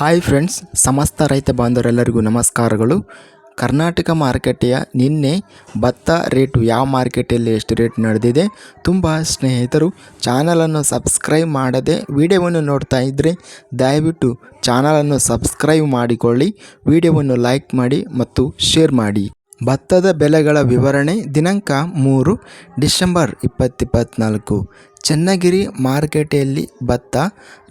Hi friends ಸಮಸ್ತ ರೈತ ಬಾಂಧವರೆಲ್ಲರಿಗೂ ನಮಸ್ಕಾರಗಳು. ಕರ್ನಾಟಕ ಮಾರುಕಟ್ಟೆಯ ನಿನ್ನೆ ಭತ್ತ ರೇಟು ಯಾವ ಮಾರ್ಕೆಟಲ್ಲಿ ಎಷ್ಟು ರೇಟ್ ನಡೆದಿದೆ ತುಂಬ ಸ್ನೇಹಿತರು ಚಾನಲನ್ನು ಸಬ್ಸ್ಕ್ರೈಬ್ ಮಾಡದೆ ವಿಡಿಯೋವನ್ನು ನೋಡ್ತಾ ಇದ್ದರೆ ದಯವಿಟ್ಟು ಚಾನಲನ್ನು ಸಬ್ಸ್ಕ್ರೈಬ್ ಮಾಡಿಕೊಳ್ಳಿ, ವಿಡಿಯೋವನ್ನು ಲೈಕ್ ಮಾಡಿ ಮತ್ತು ಶೇರ್ ಮಾಡಿ. ಭತ್ತದ ಬೆಲೆಗಳ ವಿವರಣೆ ದಿನಾಂಕ ಮೂರು, ಡಿಸೆಂಬರ್ ಇಪ್ಪತ್ತಿಪ್ಪತ್ನಾಲ್ಕು ಚನ್ನಗಿರಿ ಮಾರುಕಟ್ಟೆಯಲ್ಲಿ ಭತ್ತ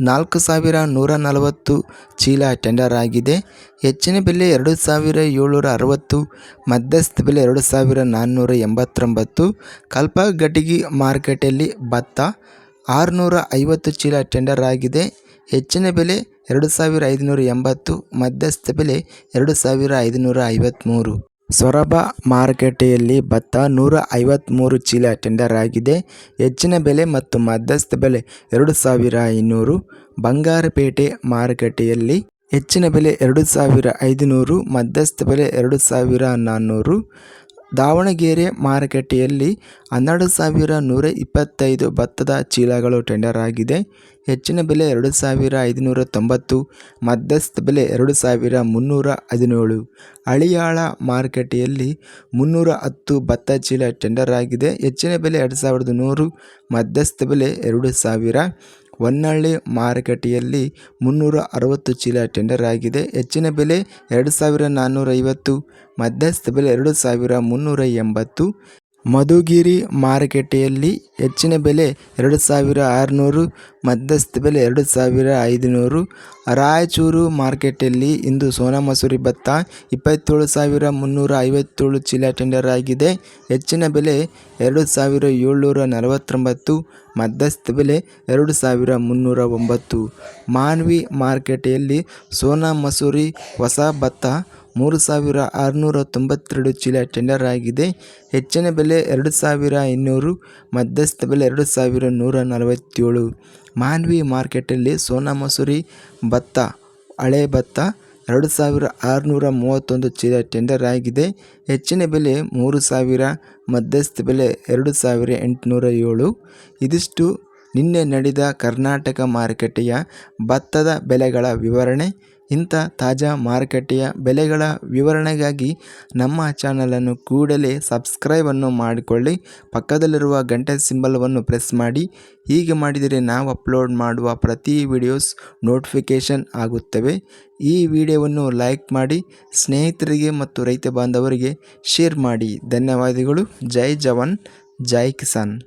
ನಾಲ್ಕು ಸಾವಿರ ನೂರ ನಲವತ್ತು ಚೀಲ ಟೆಂಡರ್ ಆಗಿದೆ. ಹೆಚ್ಚಿನ ಬೆಲೆ ಎರಡು ಸಾವಿರ ಏಳ್ನೂರ ಅರವತ್ತು, ಮಧ್ಯಸ್ಥ ಬೆಲೆ ಎರಡು ಸಾವಿರ ನಾನ್ನೂರ ಎಂಬತ್ತೊಂಬತ್ತು. ಕಲ್ಪಗಡ್ಡಿಗಿ ಮಾರುಕಟ್ಟೆಯಲ್ಲಿ ಭತ್ತ ಆರುನೂರ ಐವತ್ತು ಚೀಲ ಟೆಂಡರ್ ಆಗಿದೆ. ಹೆಚ್ಚಿನ ಬೆಲೆ ಎರಡು ಸಾವಿರ ಐದುನೂರ ಎಂಬತ್ತು, ಮಧ್ಯಸ್ಥ ಬೆಲೆ ಎರಡು ಸಾವಿರ ಐದುನೂರ ಐವತ್ತ್ಮೂರು ಸೊರಬ ಮಾರುಕಟ್ಟೆಯಲ್ಲಿ ಭತ್ತ ನೂರ ಐವತ್ತ್ಮೂರು ಚೀಲ ಟೆಂಡರ್ ಆಗಿದೆ. ಹೆಚ್ಚಿನ ಬೆಲೆ ಮತ್ತು ಮಧ್ಯಸ್ಥ ಬೆಲೆ ಎರಡು ಸಾವಿರ ಐನೂರು. ಬಂಗಾರಪೇಟೆ ಮಾರುಕಟ್ಟೆಯಲ್ಲಿ ಹೆಚ್ಚಿನ ಬೆಲೆ ಎರಡು ಸಾವಿರ ಐದುನೂರು. ಮಧ್ಯಸ್ಥ ಬೆಲೆ ಎರಡು ಸಾವಿರ ನಾನ್ನೂರು. ದಾವಣಗೆರೆ ಮಾರುಕಟ್ಟೆಯಲ್ಲಿ ಹನ್ನೆರಡು ಸಾವಿರ ನೂರ ಇಪ್ಪತ್ತೈದು ಭತ್ತದ ಚೀಲಗಳು ಟೆಂಡರ್ ಆಗಿದೆ. ಹೆಚ್ಚಿನ ಬೆಲೆ ಎರಡು ಸಾವಿರ ಐದುನೂರ ತೊಂಬತ್ತು, ಮಧ್ಯಸ್ಥ ಬೆಲೆ ಎರಡು ಸಾವಿರ ಮುನ್ನೂರ ಹದಿನೇಳು. ಹಳಿಯಾಳ ಮಾರುಕಟ್ಟೆಯಲ್ಲಿ ಮುನ್ನೂರ ಹತ್ತು ಭತ್ತ ಚೀಲ ಟೆಂಡರ್ ಆಗಿದೆ. ಹೆಚ್ಚಿನ ಬೆಲೆ ಎರಡು ಸಾವಿರದ ನೂರು, ಮಧ್ಯಸ್ಥ ಬೆಲೆ ಎರಡು ಸಾವಿರ. ಹೊನ್ನಳ್ಳಿ ಮಾರುಕಟ್ಟೆಯಲ್ಲಿ ಮುನ್ನೂರ ಅರವತ್ತು ಚೀಲ ಟೆಂಡರ್ ಆಗಿದೆ. ಹೆಚ್ಚಿನ ಬೆಲೆ ಎರಡು ಸಾವಿರ ನಾನ್ನೂರ ಐವತ್ತು ಮಧ್ಯಸ್ಥ ಬೆಲೆ ಎರಡು ಸಾವಿರ ಮುನ್ನೂರ ಎಂಬತ್ತು ಮಧುಗಿರಿ ಮಾರುಕಟ್ಟೆಯಲ್ಲಿ ಹೆಚ್ಚಿನ ಬೆಲೆ ಎರಡು ಸಾವಿರ ಆರುನೂರು, ಮಧ್ಯಸ್ಥ ಬೆಲೆ ಎರಡು ಸಾವಿರ ಐದುನೂರು. ರಾಯಚೂರು ಮಾರ್ಕೆಟಲ್ಲಿ ಇಂದು ಸೋನಾ ಮಸೂರಿ ಭತ್ತ ಇಪ್ಪತ್ತೇಳು ಸಾವಿರ ಮುನ್ನೂರ ಐವತ್ತೇಳು ಚೀಲ ಟೆಂಡರ್ ಆಗಿದೆ. ಹೆಚ್ಚಿನ ಬೆಲೆ ಎರಡು ಸಾವಿರ ಏಳ್ನೂರ ನಲವತ್ತೊಂಬತ್ತು, ಮಧ್ಯಸ್ಥ ಬೆಲೆ ಎರಡು ಸಾವಿರ ಮುನ್ನೂರ ಒಂಬತ್ತು. ಮಾನ್ವಿ ಮಾರುಕಟ್ಟೆಯಲ್ಲಿ ಸೋನಾ ಮಸೂರಿ ಹೊಸ ಭತ್ತ ಮೂರು ಸಾವಿರ ಆರುನೂರ ತೊಂಬತ್ತೆರಡು ಚೀಲ ಟೆಂಡರ್ ಆಗಿದೆ. ಹೆಚ್ಚಿನ ಬೆಲೆ ಎರಡು ಸಾವಿರ ಇನ್ನೂರು, ಮಧ್ಯಸ್ಥ ಬೆಲೆ ಎರಡು ಸಾವಿರ ನೂರ ನಲವತ್ತೇಳು. ಮಾನ್ವಿ ಮಾರ್ಕೆಟಲ್ಲಿ ಸೋನಾ ಮಸೂರಿ ಭತ್ತ, ಹಳೆ ಭತ್ತ ಎರಡು ಸಾವಿರ ಆರುನೂರ ಮೂವತ್ತೊಂದು ಚೀಲ ಟೆಂಡರ್ ಆಗಿದೆ. ಹೆಚ್ಚಿನ ಬೆಲೆ ಮೂರು ಸಾವಿರ, ಮಧ್ಯಸ್ಥ ಬೆಲೆ ಎರಡು ಸಾವಿರ ಎಂಟುನೂರ ಏಳು. ಇದಿಷ್ಟು ನಿನ್ನೆ ನಡೆದ ಕರ್ನಾಟಕ ಮಾರುಕಟ್ಟೆಯ ಭತ್ತದ ಬೆಲೆಗಳ ವಿವರಣೆ. ಇಂಥ ತಾಜಾ ಮಾರುಕಟ್ಟೆಯ ಬೆಲೆಗಳ ವಿವರಣೆಗಾಗಿ ನಮ್ಮ ಚಾನಲನ್ನು ಕೂಡಲೇ ಸಬ್ಸ್ಕ್ರೈಬನ್ನು ಮಾಡಿಕೊಳ್ಳಿ. ಪಕ್ಕದಲ್ಲಿರುವ ಗಂಟೆ ಸಿಂಬಲವನ್ನು ಪ್ರೆಸ್ ಮಾಡಿ. ಹೀಗೆ ಮಾಡಿದರೆ ನಾವು ಅಪ್ಲೋಡ್ ಮಾಡುವ ಪ್ರತಿ ವಿಡಿಯೋಸ್ ನೋಟಿಫಿಕೇಷನ್ ಆಗುತ್ತವೆ. ಈ ವಿಡಿಯೋವನ್ನು ಲೈಕ್ ಮಾಡಿ, ಸ್ನೇಹಿತರಿಗೆ ಮತ್ತು ರೈತ ಬಾಂಧವರಿಗೆ ಶೇರ್ ಮಾಡಿ. ಧನ್ಯವಾದಗಳು. ಜೈ ಜವಾನ್, ಜೈ ಕಿಸಾನ್.